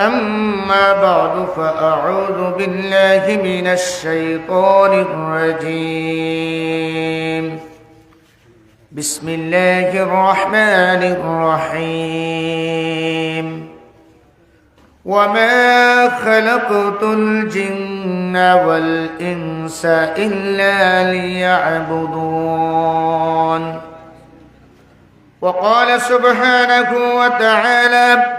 أما بعد فأعوذ بالله من الشيطان الرجيم. بسم الله الرحمن الرحيم. وما خلقت الجن والإنس إلا ليعبدون. وقال سبحانه وتعالى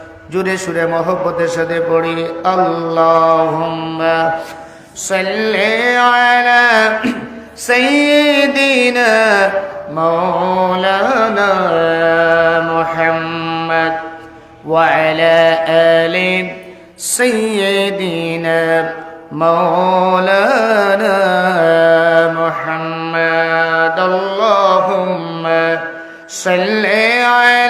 জুড়ে সুরে মহব্বতের সাথে পড়ি আল্লাহুম্মা সাল্লি আলা সাইয়্যিদিনা মাওলানা মুহাম্মদ ওয়া আলা আলি সাইয়্যিদিনা مولانا محمد اللهم صل على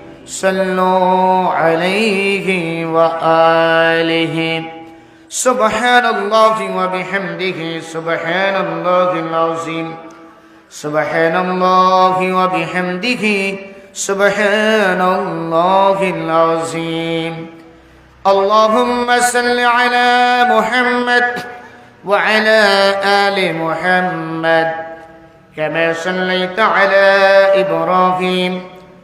صلوا عليه وآله. سبحان الله وبحمده سبحان الله العظيم. سبحان الله وبحمده سبحان الله العظيم. اللهم صل على محمد وعلى آل محمد كما صليت على إبراهيم.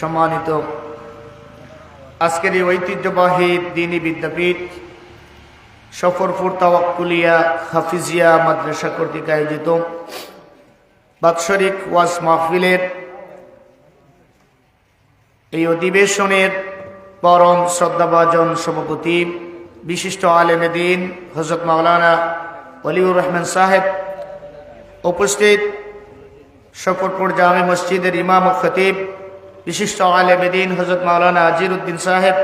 সম্মানিত আজকের এই ঐতিহ্যবাহী দিনী বিদ্যাপীঠ সফরপুর তাওয়াক্কুলিয়া হাফিজিয়া মাদ্রাসা কর্তৃক আয়োজিত বাৎসরিক ওয়াজ মাহফিলের এই অধিবেশনের পরম শ্রদ্ধাভাজন সভাপতি, বিশিষ্ট আলেমে দিন হজরত মাওলানা অলিউর রহমান সাহেব উপস্থিত সফরপুর জামে মসজিদের ইমাম ও খতিব বিশিষ্ট আলেমে দিন হজরত মাওলানা আজির উদ্দিন সাহেব,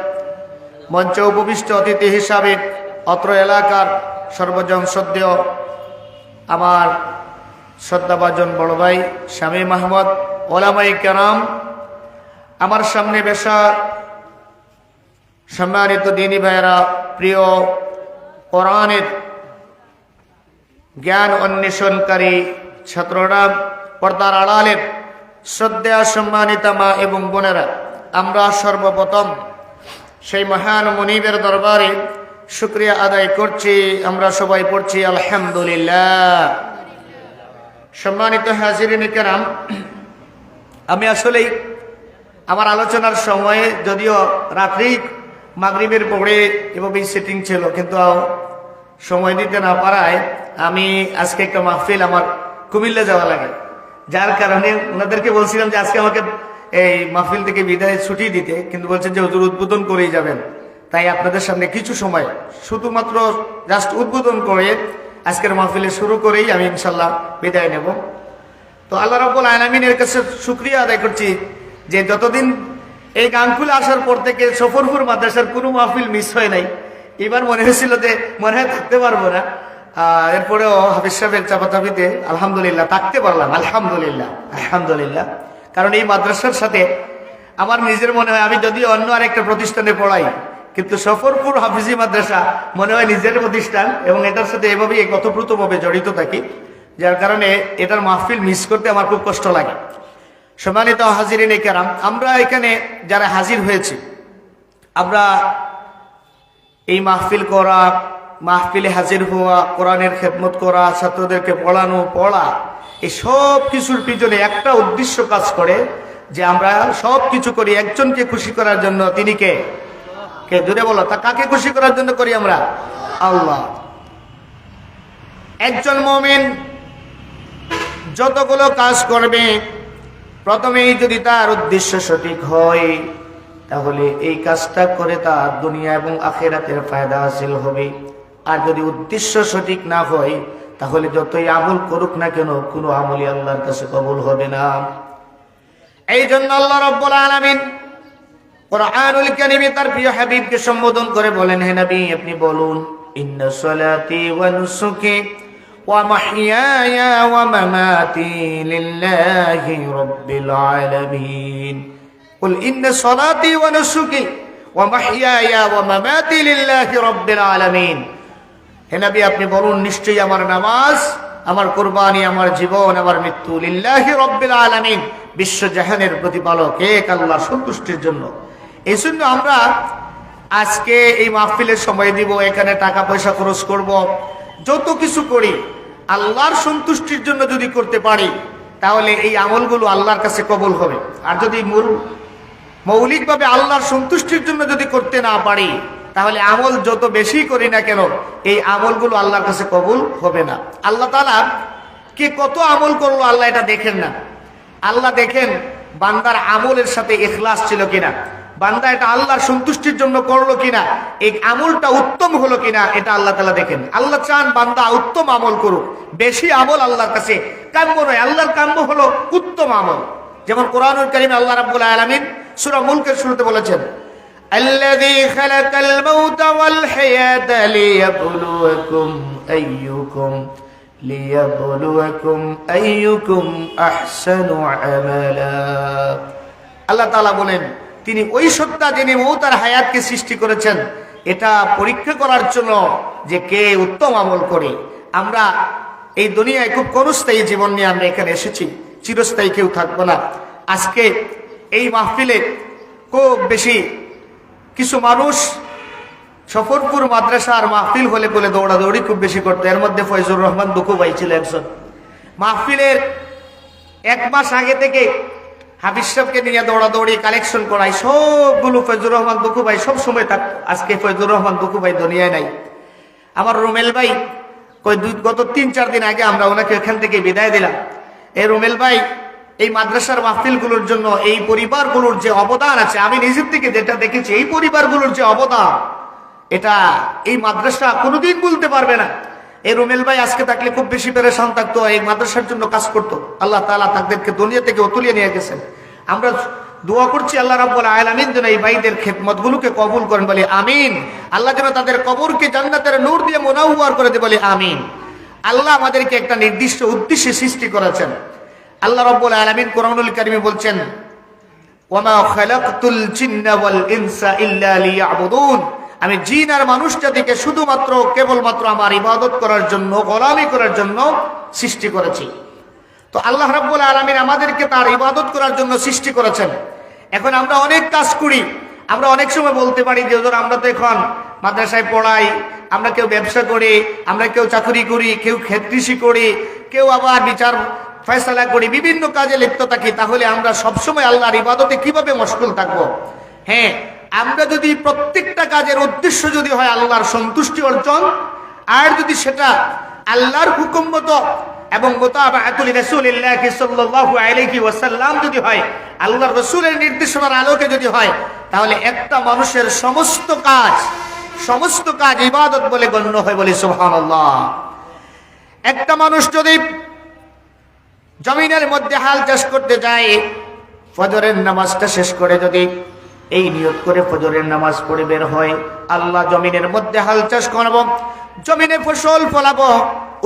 মঞ্চ উপবিষ্ট অতিথি হিসাবে অত্র এলাকার সর্বজন শ্রদ্ধেয় আমার শ্রদ্ধাভাজন বড় ভাই স্বামী মাহমদ ওলামাই কেরাম, আমার সামনে বেশা সম্মানিত দিনী ভাইয়েরা, প্রিয় কোরআনের জ্ঞান অন্বেষণকারী ছাত্ররা, পর্দার আড়ালের শ্রদ্ধা, সম্মানিতা মা এবং বোনেরা, আমরা সর্বপ্রথম সেই মহান মনিবের দরবারে শুক্রিয়া আদায় করছি। আমরা সবাই পড়ছি, আলহামদুলিল্লাহ। সম্মানিত হাজিরিন কেরাম, আমি আসলেই আমার আলোচনার সময়ে যদিও রাত্রি মাগরিবের পরে এভাবেই সেটিং ছিল, কিন্তু সময় দিতে না পারায় আমি আজকে একটা মাহফিল আমার কুমিল্লা যাওয়া লাগে। যার কারণে ওনাদেরকে বলছিলাম যে আজকে আমাকে এই মাহফিল থেকে বিদায় ছুটি দিতে, কিন্তু বলছেন যে হুজুর উদ্বোধন করেই যাবেন। তাই আপনাদের সামনে কিছু সময় শুধুমাত্র জাস্ট উদ্বোধন করে আজকের মাহফিলে শুরু করেই আমি ইনশাল্লাহ বিদায় নেব। তো আল্লাহ রাবুল আলমিনের কাছে শুক্রিয়া আদায় করছি যে যতদিন এই গানগুলো আসার পর থেকে সফরপুর মাদ্রাসার কোনো মাহফিল মিস হয় নাই, এবার মনে হয়েছিল যে মনে হয় থাকতে পারব না। এরপরেও হাফিজ সাহেবের চাপাচাপিতে আলহামদুলিল্লাহ থাকতে পারলাম, আলহামদুলিল্লাহ আলহামদুলিল্লাহ। কারণ এই মাদ্রাসার সাথে আমার নিজের মনে হয়, আমি যদি অন্য আরেকটা প্রতিষ্ঠানে পড়াই, কিন্তু সফরপুর হাফিজি মাদ্রাসা মনে হয় নিজের প্রতিষ্ঠান এবং এটার সাথে এভাবেই গতপ্রুতভাবে জড়িত থাকি, যার কারণে এটার মাহফিল মিস করতে আমার খুব কষ্ট লাগে। সম্মানিত হাজিরিন কেরাম, আমরা এখানে যারা হাজির হয়েছি, আমরা এই মাহফিল করা মাহফিলে হাজির হওয়া, কোরআনের খেদমত করা, ছাত্রদেরকে পড়ানো, পড়া, এই সব কিছুর পিছনে একটা উদ্দেশ্য কাজ করে যে আমরা সব কিছু করি, একজনকে খুশি করার জন্য তিনি কে? কে? দূরে বলো, তা কাকে খুশি করার জন্য করি আমরা? আল্লাহ। একজন মমিন যতগুলো কাজ করবে, প্রথমেই যদি তার উদ্দেশ্য সঠিক হয়, তাহলে এই কাজটা করে তার দুনিয়া এবং আখেরাতের ফায়দা হাসিল হবে। আর যদি উদ্দেশ্য সঠিক না হয়, তাহলে যতই আমল করুক না কেন, কোনো আমলই আল্লাহর কাছে কবল হবে না। এই জন্য আল্লাহ রব্বুল আলমিন কোরআনুল কারিমে তার প্রিয় হাবিবকে সম্বোধন করে বলেন, হে নবী, আপনি বলুন, ইন্ন সলাতি ওয়া নুসুকি ওয়া মাহইয়ায়া ওয়া মামাতি লিল্লাহি রাব্বিল আলামিন। কুল ইন্ন সলাতি ওয়া নুসুকি ওয়া মাহইয়ায়া ওয়া মামাতি লিল্লাহি রাব্বিল আলামিন। নবী, আপনি বলুন, নিশ্চয়ই আমার নামাজ, আমার কোরবানি, আমার জীবন, আমার মৃত্যু লিল্লাহি রব্বিল আলামিন, বিশ্ব জাহানের প্রতিপালক, এক আল্লাহ সন্তুষ্টির জন্য। এই জন্য আমরা আজকে এই মাহফিলের সময় দিব, এখানে টাকা পয়সা খরচ করব, যত কিছু করি, আল্লাহর সন্তুষ্টির জন্য যদি করতে পারি, তাহলে এই আমলগুলো আল্লাহর কাছে কবল হবে। আর যদি মূল মৌলিকভাবে আল্লাহর সন্তুষ্টির জন্য যদি করতে না পারি তাহলে আমল যত বেশি করি না কেন, এই আমলগুলো আল্লাহর কাছে কবুল হবে না। আল্লাহ তালা কে কত আমল করল আল্লাহ এটা দেখেন না। আল্লাহ দেখেন বান্দার আমলের সাথে এখলাস ছিল কিনা, বান্দা এটা আল্লাহর সন্তুষ্টির জন্য করল কিনা, এই আমলটা উত্তম হলো কিনা, এটা আল্লাহ তালা দেখেন। আল্লাহ চান বান্দা উত্তম আমল করুক, বেশি আমল আল্লাহর কাছে কাম্য নয়, আল্লাহর কাম্য হলো উত্তম আমল। যেমন কোরআনুল করিম আল্লাহ রাব্বুল আলামিন সূরা মুলকের শুরুতে বলেছেন الذي خلق الموت والحياة ليبلوكم أيكم ليبلوكم أيكم أحسن عملا আল্লাহ তাআলা বলেন তিনি ওই সত্তা যিনি মৌত আর হায়াতকে সৃষ্টি করেছেন এটা পরীক্ষা করার জন্য যে কে উত্তম আমল করে আমরা এই দুনিয়ায় খুব ক্ষণস্থায়ী জীবন নিয়ে আমরা এখানে এসেছি চিরস্থায়ী কেউ থাকবো না আজকে এই মাহফিলে খুব বেশি কিছু মানুষ সফরপুর মাদ্রাসা আর মাহফিল হলে বলে দৌড়াদৌড়ি খুব বেশি করতো। এর মধ্যে ফয়জুর রহমান দুকু ভাই ছিল একজন। মাহফিলের এক মাস আগে থেকে হাফিজ সাহেবকে নিয়ে দৌড়াদৌড়ি কালেকশন করাই, সবগুলো ফয়জুর রহমান দুকু ভাই সব সময় থাক আজকে ফয়জুর রহমান দুকু ভাই দুনিয়ায় নাই। আমার রুমেল ভাই কই গত তিন চার দিন আগে আমরা ওনাকে এখান থেকে বিদায় দিলাম। এই রুমেল ভাই এই মাদ্রাসার মাহফিলগুলোর জন্য, এই পরিবারগুলোর যে অবদান আছে, আমি নিজের থেকে যেটা দেখেছি, এই পরিবারগুলোর যে অবদান, এটা এই মাদ্রাসা কোনোদিন বলতে পারবে না। এই রুমেল ভাই আজকে থাকলে খুব বেশি পেরেশান থাকতো, এই মাদ্রাসার জন্য কাজ করতো। আল্লাহ তাআলা তাদেরকে দুনিয়া থেকে তুলিয়ে নিয়ে গেছেন। আমরা দোয়া করছি আল্লাহ রাব্বুল আলামিন যেন এই ভাইদের খেদমতগুলোকে কবুল করেন, বলে আমিন। আল্লাহ যেন তাদের কবরকে জান্নাতের নূর দিয়ে মোনাউয়ার করে দেয়, বলে আমিন। আল্লাহ আমাদেরকে একটা নির্দিষ্ট উদ্দেশ্যে সৃষ্টি করেছেন। আল্লাহ রাব্বুল আলামিন কোরআনুল কারিমে বলছেন ওয়ামা খালাকতুল জিন্না ওয়াল ইনসা ইল্লা লিয়াবুদুন। আমি জিন আর মানুষ জাতিকে শুধুমাত্র, কেবলমাত্র আমার ইবাদত করার জন্য, গোলামি করার জন্য সৃষ্টি করেছি। তো আল্লাহ রাব্বুল আলামিন আমাদেরকে তার ইবাদত করার জন্য সৃষ্টি করেছেন। এখন আমরা অনেক কাজ করি। আমরা অনেক সময় বলতে পারি যে ধর আমরা তো এখন মাদ্রাসায় পড়াই, আমরা কেউ ব্যবসা করি, আমরা কেউ চাকরি করি, কেউ ক্ষেত কৃষি করি, কেউ আবার বিচার ফয়সালা করি, বিভিন্ন কাজে লিপ্ত থাকি, তাহলে আমরা সবসময় আল্লাহর ইবাদতে কীভাবে মশগুল থাকব? হ্যাঁ আমরা যদি প্রত্যেকটা কাজের উদ্দেশ্য যদি হয় আল্লাহর সন্তুষ্টি অর্জন, আর যদি সেটা আল্লাহর হুকুম মতো এবং ওয়াসাল্লাম যদি হয়, আল্লাহর রসুলের নির্দেশনার আলোকে যদি হয়, তাহলে একটা মানুষের সমস্ত কাজ সমস্ত কাজ ইবাদত বলে গণ্য হয় বলে সুবহানাল্লাহ। একটা মানুষ যদি জমিনের মধ্যে হাল চাষ করতে যায় ফজরের নামাজটা শেষ করে যদি এই নিয়ত করে ফজরের নামাজ পড়ে বের হয়, আল্লাহ জমিনের মধ্যে হাল চাষ করব, জমিনে ফসল ফলাবো।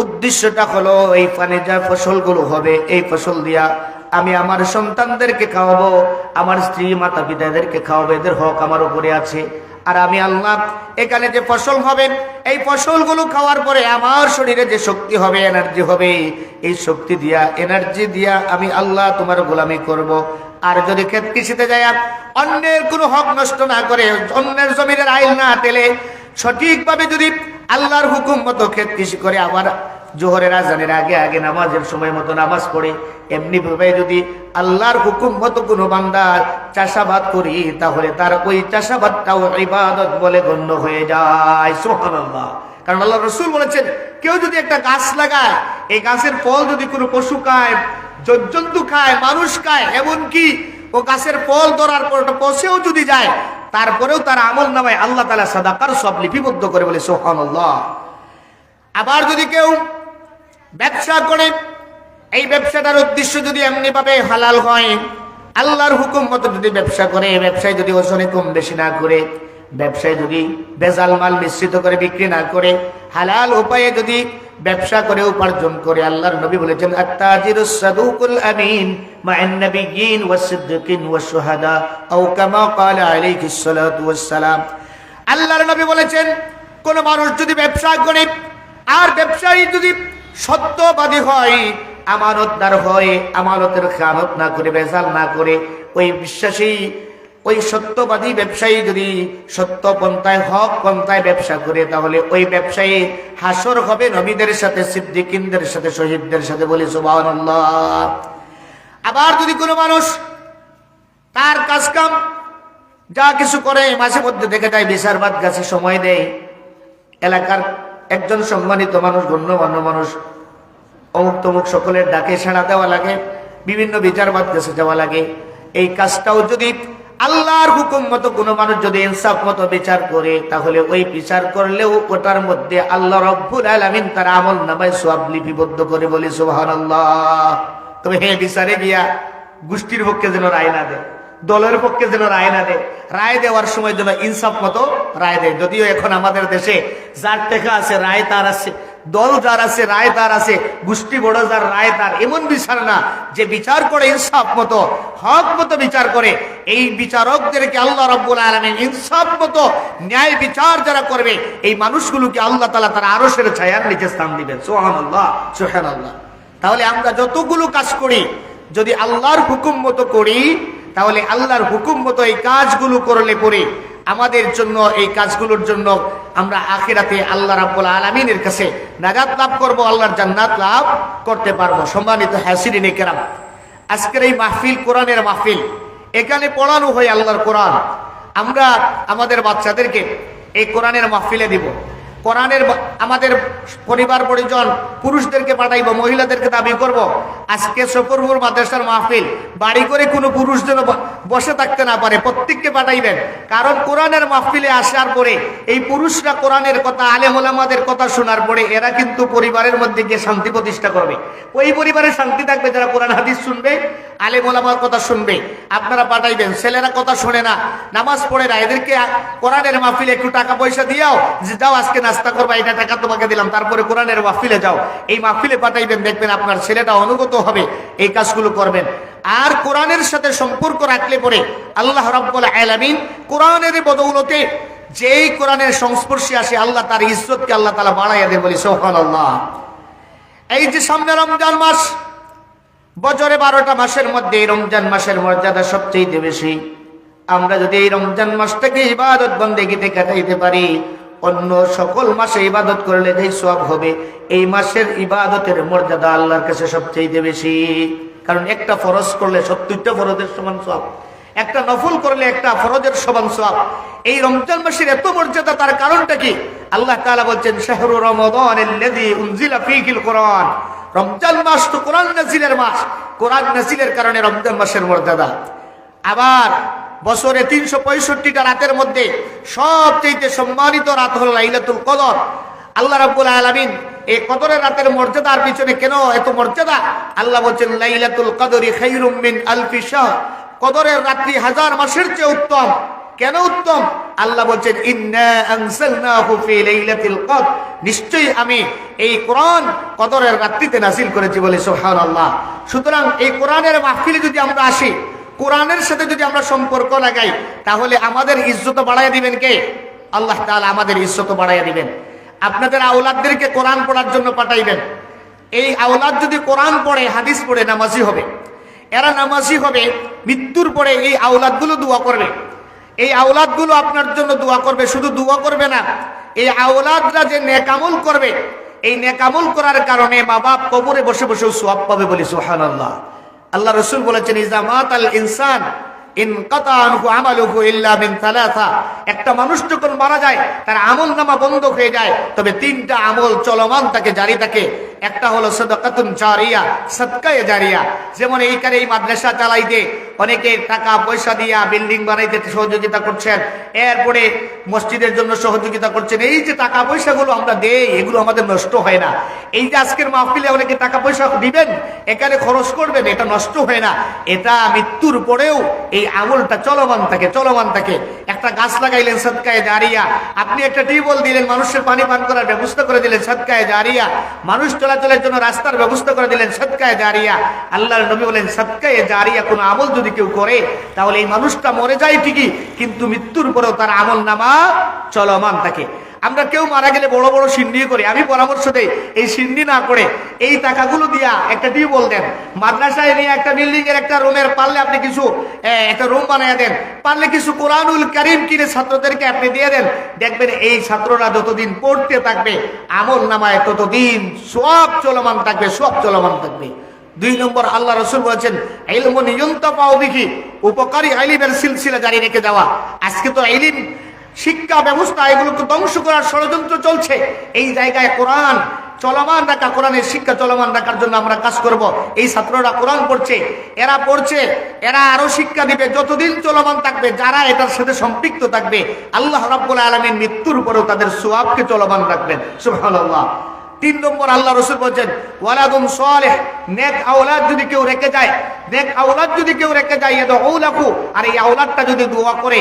উদ্দেশ্যটা হলো এই পানে যা ফসলগুলো হবে, এই ফসল দিয়া আমি আমার সন্তানদেরকে খাওয়াবো, আমার স্ত্রী মাতা পিতাদেরকে খাওয়াবো, এদের হক আমার উপরে আছে। আর আমি আল্লাহ, এখানে যে ফসল হবে, এই ফসলগুলো খাওয়ার পরে আমার শরীরে যে শক্তি হবে এনার্জি হবে, এই শক্তি দিয়া এনার্জি দিয়া আমি আল্লাহ তোমার গোলামি করব। আর যদি ক্ষেত কৃষিতে যায় অন্যের কোনো হক নষ্ট না করে, অন্যের জমিনের আইল না তেলে, সঠিকভাবে যদি আল্লাহর হুকুম মতো ক্ষেত কৃষি করে আবার জোহরের আজানের আগে আগে নামাজের সময় মতো নামাজ পড়ে। এমনি ভাবে যদি আল্লাহর হুকুম মতো কোনো বান্দার চাষাবাদ করি, তাহলে তার ওই চাষাবাদটাও ইবাদত বলে গণ্য হয়ে যায়। সুবহানাল্লাহ। কারণ আল্লাহ রসুল বলেছেন, কেউ যদি একটা গাছ লাগায়, এই গাছের ফল যদি কোনো পশু খায় জন্তু খায়, মানুষ খায়, এমনকি ও গাছের ফল ধরার পর পশেও যদি যায়, তারপরেও তার আমল নামায় আল্লাহ তালা সাদাকার সব লিপিবদ্ধ করে বলে সোহানুল্লাহ আবার যদি কেউ ব্যবসা করে, এই ব্যবসাটার উদ্দেশ্য যদি এমনিভাবে হালাল হয়, আল্লাহর হুকুম মতো যদি ব্যবসা করে, ব্যবসায় যদি ওজনে কম বেশি না করে, ব্যবসায় যদি বেজাল মাল মিশ্রিত করে, বিক্রি না করে, হালাল উপায়ে যদি ব্যবসা করে, উপার্জন করে, আল্লাহর নবী বলেছেন আল্লাহর নবী বলেছেন, কোন মানুষ যদি ব্যবসা করে, আর ব্যবসায়ী যদি সত্যবাদী হয়, আমানতদার হয়, আমানতের খানত না করে, বেজাল না করে, ওই বিশ্বাসী, ওই সত্যবাদী ব্যবসায়ী যদি সত্য পন্থায়, হক পন্থায় ব্যবসা করে, তাহলে ওই ব্যবসায়ী হাসর হবে নবীদের সাথে, সিদ্দিকিনদের সাথে, শহীদদের সাথে বলি সুবহানাল্লাহ। আবার যদি কোনো মানুষ তার কাজ কাম যা কিছু করে, মাঝে মধ্যে দেখে যায়, বিচারবাদ গাছে সময় দেয়, এলাকার একজন সম্মানিত মানুষ, গণ্যমান্য মানুষ অমুক তমুক সকলের ডাকে সাড়া দেওয়া লাগে, বিভিন্ন বিচারবাদ কাছে যাওয়া লাগে। এই কাজটাও যদি আল্লাহর হুকুম মতো কোনো মানুষ যদি ইনসাফ মতো বিচার করে, তাহলে ওই বিচার করলেও ওটার মধ্যে আল্লাহ রব্বুল আলমিন তার আমল নামায় সব লিপিবদ্ধ করে বলি সুবাহ তবে হে বিচারে গিয়া গোষ্ঠীর পক্ষে যেন রায় না দেয়। দলের পক্ষে যেন রায় না দেয়। রায় দেওয়ার সময় যেন ইনসাফ মতো রায় দেয়। যদিও এখন আমাদের দেশে যার টেকা আছে, রায় তার আছে, দল যার আছে, রায় তার আছে, গোষ্ঠী বড় যার, রায় তার, এমন বিচার না যে বিচার করে ইনসাফ মতো, হক মতো বিচার করে। এই বিচারকদেরকে আল্লাহ রব্বুল আলমিন ইনসাফ মতো ন্যায় বিচার যারা করবে, এই মানুষগুলোকে আল্লাহ তালা তারা আরও সেরে ছায়ার নিচে স্থান দিবেন। সোহান আল্লাহ সোহান আল্লাহ তাহলে আমরা যতগুলো কাজ করি, যদি আল্লাহর হুকুম মতো করি তাহলে আল্লাহর হুকুম মতো এই কাজগুলো করলে পরে আমাদের জন্য, এই কাজগুলোর জন্য আমরা আখেরাতে আল্লাহ রাব্বুল আলমিনের কাছে নাজাত লাভ করব, আল্লাহর জান্নাত লাভ করতে পারব। সম্মানিত হ্যাসিরিনে কেরাম, আজকের এই মাহফিল কোরআনের মাহফিল, এখানে পড়ানো হয় আল্লাহর কোরআন। আমরা আমাদের বাচ্চাদেরকে এই কোরআনের মাহফিলে দিব। কোরআনের আমাদের পরিবার, পরিজন, পুরুষদেরকে পাঠাইব, মহিলাদেরকে দাবি করব। আজকে সফরপুর মাদ্রাসার মাহফিল, বাড়ি করে কোনো পুরুষ যেন বসে থাকতে না পারে, প্রত্যেককে পাঠাইবেন। কারণ কোরআনের মাহফিলে আসার পরে, এই পুরুষরা কোরআনের কথা, আলেম ওলামাদের কথা শোনার পরে, এরা কিন্তু পরিবারের মধ্যে গিয়ে শান্তি প্রতিষ্ঠা করবে। ওই পরিবারে শান্তি থাকবে যারা কোরআন, হাদিস শুনবে, আলেম ওলামার কথা শুনবে, আপনারা পাঠাইবেন। ছেলেরা কথা শোনে না, নামাজ পড়ে না। এদেরকে কোরআনের মাহফিলে একটু টাকা পয়সা দিয়াও যে যাও আজকে নাস্তা করবা, এটা টাকা তোমাকে দিলাম, তারপরে কোরআনের মাহফিলে যাও। এই মাহফিলে পাঠাইবেন, দেখবেন আপনার ছেলেটা অনুগত হবে, এই কাজগুলো করবেন। আর কোরআনের সাথে সম্পর্ক রাখলে পরে আল্লাহ রাব্বুল আলামিন কোরআনের বদৌলতে যেই কোরআনের সংস্পর্শে আসে, আল্লাহ তার ইজ্জতকে আল্লাহ তাআলা বাড়াইয়া দেন বলি, সুবহানাল্লাহ। এই যে সামনে রমজান মাস, বছরে বারোটা মাসের মধ্যে এই রমজান মাসের মর্যাদা সবচেয়ে বেশি। আমরা যদি এই রমজান মাসটাকে ইবাদত বন্দেগিতে কাটাইতে পারি অন্য সকল মাসে ইবাদত করলে যেই সব হবে, এই মাসের ইবাদতের মর্যাদা আল্লাহর কাছে সবচেয়ে বেশি। কারণ একটা ফরজ করলে সত্তরটা ফরজের সমান সব একটা নফল করলে একটা ফরজের সমান সব এই রমজান মাসের এত মর্যাদা, তার কারণটা কি? আল্লাহ তাআলা বলছেন, শাহরু কোরআন। রমজান মাস তো কোরআন নাজিলের মাস। কোরআন নাজিলের কারণে রমজান মাসের মর্যাদা। আবার বছরে তিনশো পঁয়ষট্টিটা রাতের মধ্যে সবচেয়ে সম্মানিত রাত হল লাইলাতুল কদর। আল্লাহ রাব্বুল আলামিন এই কদরের রাতের মর্যাদার পিছনে কেন এত মর্যাদা? আল্লাহ বলছেন, লাইলাতুল কদরি খাইরুম মিন আলফি শাহর। কদরের রাত্রি হাজার মাসের চেয়ে উত্তম। কেন উত্তম? আল্লাহ বলছেন নিশ্চয়ই আমি এই কোরআন কদরের রাত্রিতে নাসিল করেছি বলে সোহান আল্লাহ সুতরাং এই কোরআনের মাহফিলে যদি আমরা আসি কোরআনের সাথে যদি আমরা সম্পর্ক লাগাই, তাহলে আমাদের ইজ্জত বাড়াইয়া দিবেন কে? আল্লাহ তাআলা আমাদের ইজ্জত বাড়াইয়া দিবেন। আপনাদের আওলাদদেরকে কোরআন পড়ার জন্য পাঠাইবেন। এই আওলাদ যদি কোরআন পড়ে, হাদিস পড়ে, নামাজি হবে। এরা নামাজি হবে, মৃত্যুর পরে এই আওলাদগুলো দোয়া করবে। এই আওলাদগুলো আপনার জন্য দোয়া করবে, শুধু দোয়া করবে না, এই আওলাদরা যে নেকামল করবে, এই নেকামল করার কারণে মা বাপ কবরে বসে বসে সোয়াব পাবে বলি সুহান আল্লাহ আল্লাহ রসুল বলেছেন ইজামাত আল ইনসান। একটা মানুষ যখন মারা যায়, তার আমল নামা বন্ধ হয়ে যায়, তবে তিনটা আমল চলমান তাকে, জারি থাকে একটা হলো সদকাতুন জারিয়া জারিয়া। যেমন এইখানে এই মাদ্রাসা চালাইতে অনেকে টাকা, পয়সা দিয়া বিল্ডিং বানাইতে সহযোগিতা করছেন, এরপরে মসজিদের জন্য সহযোগিতা করছেন। এই যে টাকা, পয়সাগুলো আমরা দেই, এগুলো আমাদের নষ্ট হয় না। এই যে আজকের মাহফিলে অনেকে টাকা, পয়সা দিবেন, এখানে খরচ করবেন, এটা নষ্ট হয় না। এটা মৃত্যুর পরেও এই আমলটা চলমান থাকে চলমান থাকে। একটা গাছ লাগাইলেন সদকায়ে জারিয়া। আপনি একটা টিউবওয়েল দিলেন, মানুষের পানি পান করার ব্যবস্থা করে দিলেন সদকায়ে জারিয়া। মানুষ চলাচলের জন্য রাস্তার ব্যবস্থা করে দিলেন সৎকায় জারিয়া। আল্লাহর নবী বলেন, সদকায়ে জারিয়া কোনো আমল যদি কেউ করে, তাহলে এই মানুষটা মরে যায় ঠিকই, কিন্তু মৃত্যুর পরেও তার আমল নামা চলমান থাকে। আমরা কেউ মারা গেলে বড় বড় সিন্ডি করি। আমি পরামর্শ দেই, এই সিন্ডি না করে এই টাকাগুলো দিয়া একটা টিউবওয়েল দেন। মাদ্রাসায় নিয়ে একটা বিল্ডিং এর একটা রুমের পারলে আপনি কিছু একটা রুম বানিয়ে দেন। পারলে কিছু কোরআনুল করিম কিনে ছাত্রদেরকে আপনি দিয়ে দেন। দেখবেন এই ছাত্ররা যতদিন পড়তে থাকবে, আমল নামায় ততদিন সব চলমান থাকবে, সব চলমান থাকবে। দুই নম্বর, আল্লাহ রসুল বলেছেন এলম নিয়ন্ত পাও দেখি উপকারী আইলিমের সিলসিলা জারি রেখে দেওয়া। আজকে তো আইলিম শিক্ষা ব্যবস্থা এগুলোকে ধ্বংস করার ষড়যন্ত্র চলছে। এই জায়গায় কোরআন চলমান রাখা, কোরআনের শিক্ষা চলমান রাখার জন্য আমরা কাজ করব। এই ছাত্ররা কোরআন পড়ছে, এরা পড়ছে, এরা আরও শিক্ষা দিবে, যতদিন চলমান থাকবে, যারা এটার সাথে সম্পৃক্ত থাকবে, আল্লাহ রাব্বুল আলমীর মৃত্যুর পরেও তাদের সোয়াবকে চলমান রাখবেন। সুবহানাল্লাহ। তিন নম্বর আল্লাহ রসুল বলছেন ওয়ালাদুন সালেহ, নেক আওলাদ যদি কেউ রেখে যায়, নেক আওলাদ যদি কেউ রেখে যায় এদ ঔলাকু আর এই আওলাদটা যদি দোয়া করে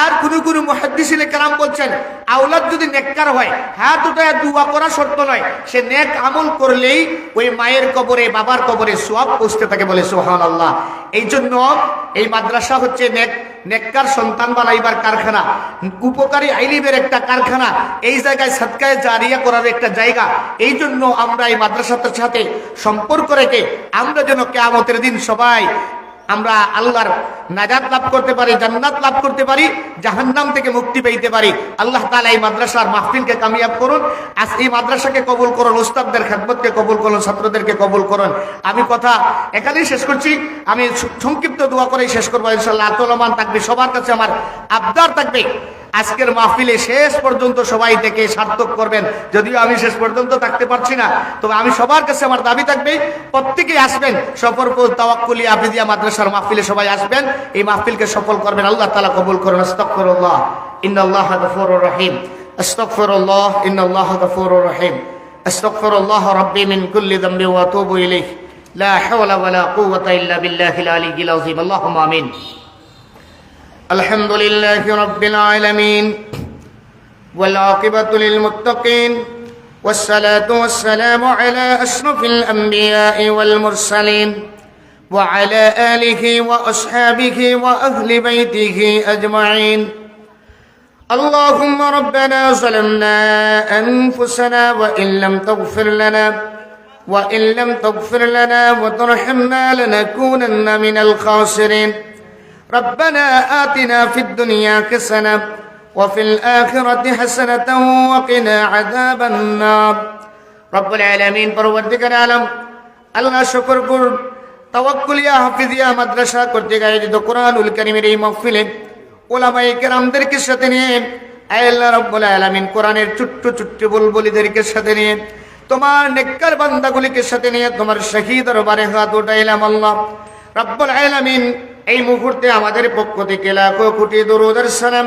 আর কোন কোন মুহাদ্দিসিনে কালাম বলছেন, আওলাদ যদি নেককার হয়, হাত উঠায় দুয়া করা শর্ত নয়। সে নেক আমল করলেই ওই মায়ের কবরে, বাবার কবরে সোয়াব পৌঁছতে থাকে বলে সোহান আল্লাহ এই জন্য এই মাদ্রাসা হচ্ছে নেক, নেককার সন্তান বানাইবার কারখানা। উপকারী আইলিমের একটা কারখানা। এই জায়গায় সৎকায় জারিয়া করার একটা জায়গা। এই জন্য আমরা এই মাদ্রাসাটার সাথে সম্পর্ক রেখে আমরা যেন কেয়ামতের দিন সবাই আমরা আল্লাহর নাজাত লাভ করতে পারি, জান্নাত লাভ করতে পারি, জাহান্নাম থেকে মুক্তি পেতে পারি। আল্লাহ তালা এই মাদ্রাসার মাহফিলকে কামিয়াব করুন। আজ এই মাদ্রাসাকে কবুল করুন, উস্তাদদের খেদমতকে কবুল করুন, ছাত্রদেরকে কবুল করুন। আমি কথা এখানেই শেষ করছি। আমি সংক্ষিপ্ত দোয়া করেই শেষ করব ইনশাল্লাহ আতলমান থাকবে, সবার কাছে আমার আবদার থাকবে। আজকের মাহফিলে শেষ পর্যন্ত সবাই থেকে সার্থক করবেন। যদিও আমি শেষ পর্যন্ত থাকতে পারছি না, তবে আমি সবার কাছে আমার দাবি থাকবে, প্রত্যেকেই আসবেন। সফরপুর তাওয়াক্কুলি আফিদিয়া মাদ্রাসার মাহফিলে সবাই আসবেন। এই মাহফিলকে সফল করবেন, আল্লাহ তালা কবুল করুন। আস্তফরুল্লাহ ইন্নাল্লাহ গফুরুর রহিম। আস্তফরুল্লাহ ইন্নাল্লাহ গফুরুর রহিম। আস্তফরুল্লাহ রব্বি মিন কুল্লি যামবি ওয়া আতুবু ইলাইহি। লা হাওলা ওয়ালা কুওয়াতা ইল্লা বিল্লাহিল আলিয়্যিল আযীম। আল্লাহুম্মা আমিন। الحمد لله رب العالمين والعاقبة للمتقين والصلاة والسلام على أشرف الأنبياء والمرسلين وعلى آله وأصحابه وأهل بيته أجمعين اللهم ربنا ظلمنا أنفسنا وإن لم تغفر لنا وإن لم تغفر لنا وترحمنا لنكونن من الخاسرين ربنا آتنا في الدنيا حسنة وفي الآخرة حسنة وقنا عذاب النار رب العالمين পরবর্তীকার আলম আল্লাহ শুকর করুন তাওয়াক্কুলিয়া হাফিজিয়া মাদ্রাসা কর্তৃক আয়োজিত কোরআনুল কারীমের এই মাহফিলে ওলামায়ে কেরামদেরকে সাথে নিয়ে আয় আল্লাহ রব্বুল আলামিন কোরআনের ছোট্ট ছোট্ট বুলবুলিদেরকে সাথে নিয়ে তোমার নেককার বান্দাগুলিকে সাথে নিয়ে তোমার শহীদ দরবারে হাত উঠাইলাম আল্লাহ রব্বুল আলামিন এই মুহূর্তে আমাদের পক্ষ থেকে লাখো কোটি দরুদের সালাম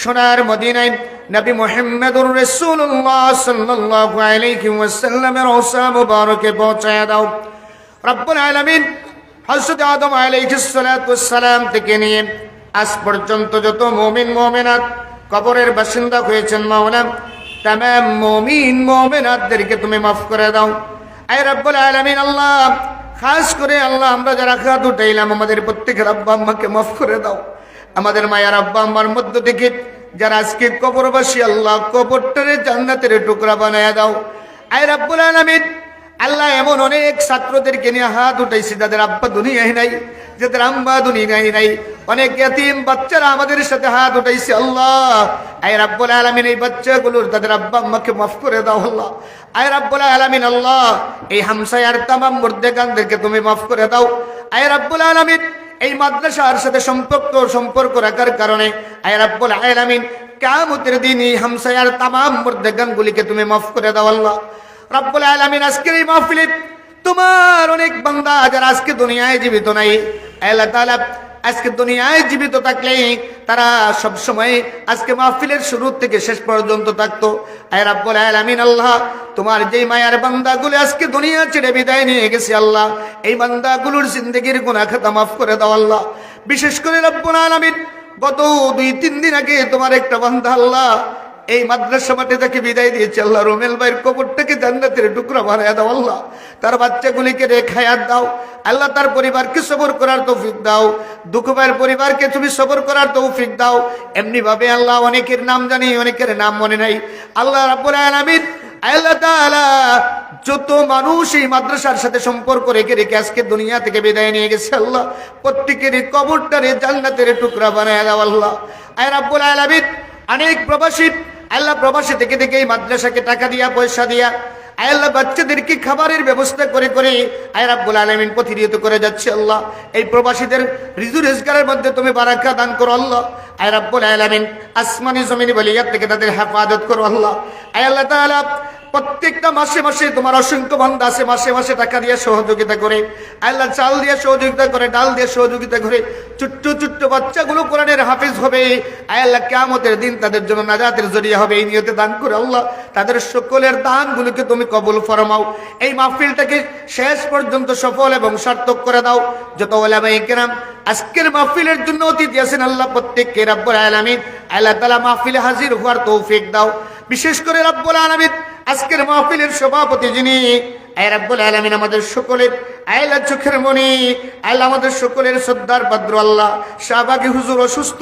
সোনার মদিনায় নবী মুহাম্মদুর রাসূলুল্লাহ সাল্লাল্লাহু আলাইহি ওয়াসাল্লামের রওসা মুবারকে পৌঁছায় দাও। রব্বুল আলামিন হযরত আদম আলাইহিস সালাতু থেকে নিয়ে আজ পর্যন্ত যত মুমিন মুমিনাত কবরের বাসিন্দা হয়েছেন মাওলানা, তামাম মুমিন মুমিনাতদেরকে তুমি মাফ করে দাও। আয় রব্বুল আলামিন, আল্লাহ খাস করে আল্লাহ, আমরা যারা হাত উঠাইলাম, আমাদের প্রত্যেকের আব্বা আম্মাকে মাফ করে দাও। আমাদের মায়ের আব্বা আম্মার মধ্য থেকে যারা আজকে কবরবাসী, আল্লাহ কবরটারে জান্নাতের টুকরা বানায় দাও। আয় রাব্বুল আলামিন, আল্লাহ এমন অনেক ছাত্রদেরকে নিয়ে হাত উঠাইছে যাদের আব্বা দুনিয়ায় নাই, যাদের আম্মা দুনিয়ায় নাই। অনেক এতিম বাচ্চারা আমাদের সাথে হাত উঠাইছে, আল্লাহ। আয় রাব্বুল আলামিন এই বাচ্চাগুলোর তাদের আব্বা আম্মাকে মাফ করে দাও, আল্লাহ। আয় রাব্বুল আলামিন, আল্লাহ, এই হামসায়ার তামাম মুর্দেগানদেরকে তুমি মাফ করে দাও। আয় রাব্বুল আলামিন, এই মাদ্রাসার সাথে সম্পর্ক সম্পর্ক রাখার কারণে, আয় রাব্বুল আলামিন, কিয়ামতের দিন এই হামসায়ার তামাম মুর্দেগানগুলিকে তুমি মাফ করে দাও, আল্লাহ। রাব্বুল আলামিন, আজকের এই মাহফিলে তোমার অনেক বান্দা যারা আজকে দুনিয়ায় জীবিত নাই, আল্লাহ তাআলা আজকে দুনিয়ায় জীবিত থাকলে তারা সব সময় আজকে মাহফিলের শুরু থেকে শেষ পর্যন্ত থাকতো। রাব্বুল আলামিন, আল্লাহ তোমার যেই মায়ার বান্দাগুলো আজকে দুনিয়া ছেড়ে বিদায় নিয়ে গেছে, আল্লাহ এই বান্দাগুলোর জিন্দগির গুনাহ খাতা মাফ করে দাও, আল্লাহ। বিশেষ করে রাব্বুল আলামিন, গত দুই, তিন দিন আগে তোমার একটা বান্দা, আল্লাহ এই মাদ্রাসা মাঠে তাকে বিদায় দিয়েছে আল্লাহ রোমেল ভাইয়ের কবরটাকে জান্নাতের টুকরা বানায় দাও আল্লাহ। তার বাচ্চাগুলিকে রেখায়াত দাও। আল্লাহ তার পরিবারকে সবর করার তৌফিক দাও। দুঃখ ভাইয়ের পরিবারকে তুমি সবর করার তৌফিক দাও। এমনি ভাবে আল্লাহ অনেকের নাম জানি, অনেকের নাম মনে নাই। আল্লাহ রাব্বুল আলামিন, আল্লাহ যত মানুষ এই মাদ্রাসার সাথে সম্পর্ক রেখে রেখে আজকে দুনিয়া থেকে বিদায় নিয়ে গেছে আল্লাহ। প্রত্যেকের কবরটারে জান্নাতের টুকরা বানায় দাও আল্লাহ। আয় রাব্বুল আলামিন, অনেক প্রবাসী আল্লাহ প্রবাসী থেকে থেকে এই মাদ্রাসাকে টাকা দিয়া, পয়সা দিয়া আয় আল্লাহ বাচ্চাদেরকে খাবারের ব্যবস্থা করে করে আয় রাব্বুল আলমিন প্রতিনিয়ত করে যাচ্ছে আল্লাহ। এই প্রবাসীদের রিজু রোজগারের মধ্যে তুমি বারাকা দান করো আল্লাহ। আয় রাব্বুল আলমিন আসমানি জমিনি বলিয়ার থেকে তাদের হেফাজত করো আল্লাহ। আয়াল্লাহ প্রত্যেকটা মাসে মাসে তোমার অসংখ্য বান্দা আছে, মাসে মাসে টাকা দিয়ে সহযোগিতা করে আল্লাহ চাল দিয়ে সহযোগিতা করে, ডাল দিয়ে সহযোগিতা করে, ছোট্ট ছোট্ট বাচ্চাগুলো কোরআনের হাফিজ হবে আল্লাহ কেমতের দিন তাদের জন্য নাজাতের জড়িয়ে হবে, এই নিয়তে দান করে আল্লাহ তাদের সকলের দানগুলোকে তুমি কবুল ফরমাও। এই মাহফিলটাকে শেষ পর্যন্ত সফল এবং সার্থক করে দাও। যত ওলামাই কেরাম, আজকের মাহফিলের জন্য অতিথি আছেন আল্লাহ প্রত্যেককে রাব্বুল আলামিন। আল্লাহ তাআলা মাহফিলে হাজির হওয়ার তৌফিক দাও। বিশেষ করে রাব্বুল আলামিন, আজকের মাহফিলের সভাপতি যিনি, আয় আলামিন আমাদের সকলের আয়লা চোখের মনি আল্লাহ আমাদের সকলের শ্রদ্ধার পাদ্র আল্লাহ, শাহবাগী হুজুর অসুস্থ,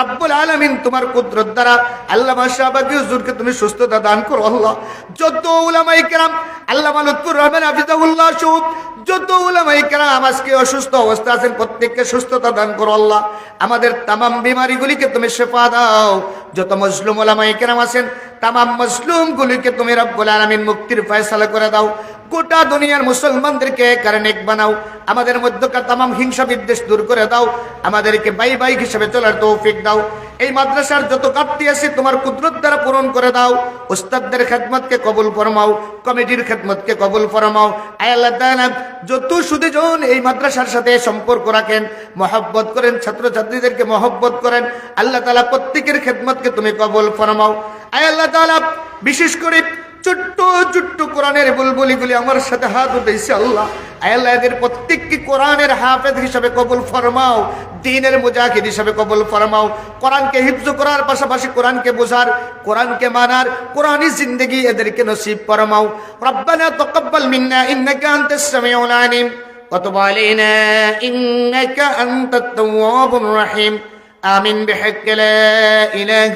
রাব্বুল আলামিন তোমার কুদরত দ্বারা আল্লাহ শাহবাগী হুজুরকে তুমি সুস্থতা দান করো আল্লাহ। যত উলামাই কেরাম আল্লাহ লুৎফুর রহমান হাফিজাহুল্লাহ সৌদ যত উলামাই কেরাম আজকে অসুস্থ অবস্থা আছেন, প্রত্যেককে সুস্থতা দান করো আল্লাহ। আমাদের তামাম বিমারিগুলিকে তুমি শেফা দাও। যত মজলুম ওলামাই কেরাম আছেন, তামাম মজলুমগুলিকে তুমি রব্বুল আলমিন মুক্তির ফয়সালা করে দাও। গোটা দুনিয়ার মুসলমানদেরকে কারণ বানাও। আমাদের মধ্যকার তামাম হিংসা বিদ্বেষ দূর করে দাও। আমাদেরকে বাই বাই হিসেবে চলার তৌফিক দাও। এই মাদ্রাসার যত কাটতি আছে তোমার কুদরত দ্বারা পূরণ করে দাও। উস্তাদদের খেদমতকে কবুল ফরমাও, কমিটির খেদমতকে কবুল ফরমাও। আয় আল্লাহ তাআলা যত সুদীজন এই মাদ্রাসার সাথে সম্পর্ক রাখেন, মহব্বত করেন, ছাত্রছাত্রীদেরকে মহব্বত করেন, আল্লাহ তালা প্রত্যেকের খেদমতকে তুমি কবুল ফরমাও। আয় আল্লাহ বিশেষ করে ছোট্ট ছোট্ট কোরআনের বুলবুলিগুলি আমার সাথে হাত উঠেছে আল্লাহ আল্লাহ এদের প্রত্যেককে কোরআনের হাফেজ হিসাবে কবুল ফরমাও দিনের মুজাহিদ হিসাবে কবুল ফরমাও কোরআনকে হিফজ করার পাশাপাশি কোরআনকে বোঝার কোরআনকে মানার কোরআনই জিন্দগি এদেরকে নসিব ফরমাও রব্বানা তাকাব্বাল মিন্না ইন্নাকা আনতাস সামিউল আলিম وتب علينا إنك أنت التواب الرحيم آمين بحق لا إله